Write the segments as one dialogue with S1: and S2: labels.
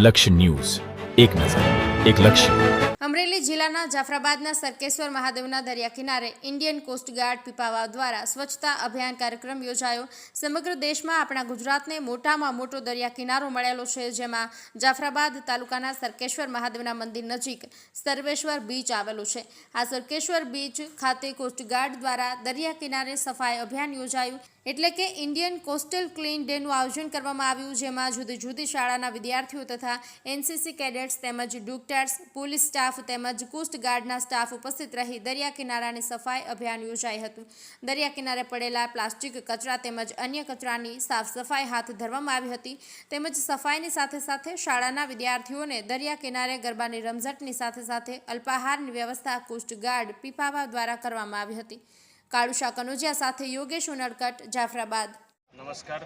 S1: लक्ष्य न्यूज एक नजर एक लक्ष्य
S2: અમરેલી જિલ્લાના જાફરાબાદના સરકેશ્વર મહાદેવના દરિયા કિનારે ઇન્ડિયન કોસ્ટગાર્ડ પીપાવાવ દ્વારા સ્વચ્છતા અભિયાન કાર્યક્રમ યોજાયો. સમગ્ર દેશમાં આપણા ગુજરાતને મોટામાં મોટો દરિયા કિનારો મળેલો છે, જેમાં જાફરાબાદ તાલુકાના સરકેશ્વર મહાદેવના મંદિર નજીક સર્વેશ્વર બીચ આવેલો છે. આ સરકેશ્વર બીચ ખાતે કોસ્ટગાર્ડ દ્વારા દરિયા કિનારે સફાઈ અભિયાન યોજાયું. એટલે કે ઇન્ડિયન કોસ્ટલ ક્લીન ડેનું આયોજન કરવામાં આવ્યું, જેમાં જુદી જુદી શાળાના વિદ્યાર્થીઓ તથા એનસીસી કેડેટ્સ તેમજ ડુક્ટર્સ, પોલીસ સ્ટાફ તેમજ કોસ્ટગાર્ડના સ્ટાફ ઉપસ્થિત રહી દરિયા કિનારાની સફાઈ અભિયાન યોજાઈ હતું. દરિયા કિનારે પડેલા પ્લાસ્ટિક કચરા તેમજ અન્ય કચરાની સાફ સફાઈ હાથ ધરવામાં આવી હતી. તેમજ સફાઈની સાથે સાથે શાળાના વિદ્યાર્થીઓને દરિયા કિનારે ગરબાની રમઝટની સાથે સાથે અલ્પાહારની વ્યવસ્થા કોસ્ટગાર્ડ પીપાવા દ્વારા કરવામાં આવી હતી. કાળુશા કનોજિયા સાથે યોગેશ ઉનડકટ જાફરાબાદ.
S3: નમસ્કાર.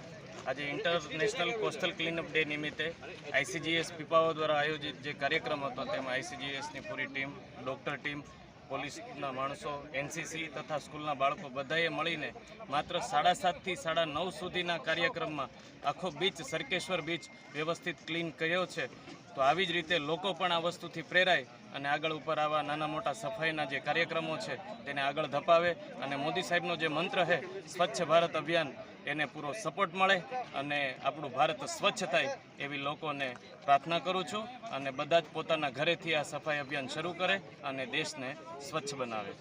S3: આજે ઇન્ટરનેશનલ કોસ્ટલ ક્લીનઅપ ડે નિમિત્તે આઈસીજીએસ પીપાઓ દ્વારા આયોજિત જે કાર્યક્રમ હતો, તેમાં આઈસીજીએસની પૂરી ટીમ ડૉક્ટર ટીમ પોલીસના માણસો એનસીસી તથા સ્કૂલના બાળકો બધાએ મળીને માત્ર સાડા સાતથી સાડા નવ સુધીના કાર્યક્રમમાં આખો બીચ સરકેશ્વર બીચ વ્યવસ્થિત ક્લીન કર્યો છે. તો આવી જ રીતે લોકો પણ આ વસ્તુથી પ્રેરાય અને આગળ ઉપર આવા નાના મોટા સફાઈના જે કાર્યક્રમો છે તેને આગળ ધપાવે અને મોદી સાહેબનો જે મંત્ર છે, સ્વચ્છ ભારત અભિયાન, એને પૂરો સપોર્ટ મળે અને આપણું ભારત સ્વચ્છ થાય એવી લોકોને પ્રાર્થના કરું છું અને બધા જ પોતાના ઘરેથી આ સફાઈ અભિયાન શરૂ કરે અને દેશને સ્વચ્છ બનાવે.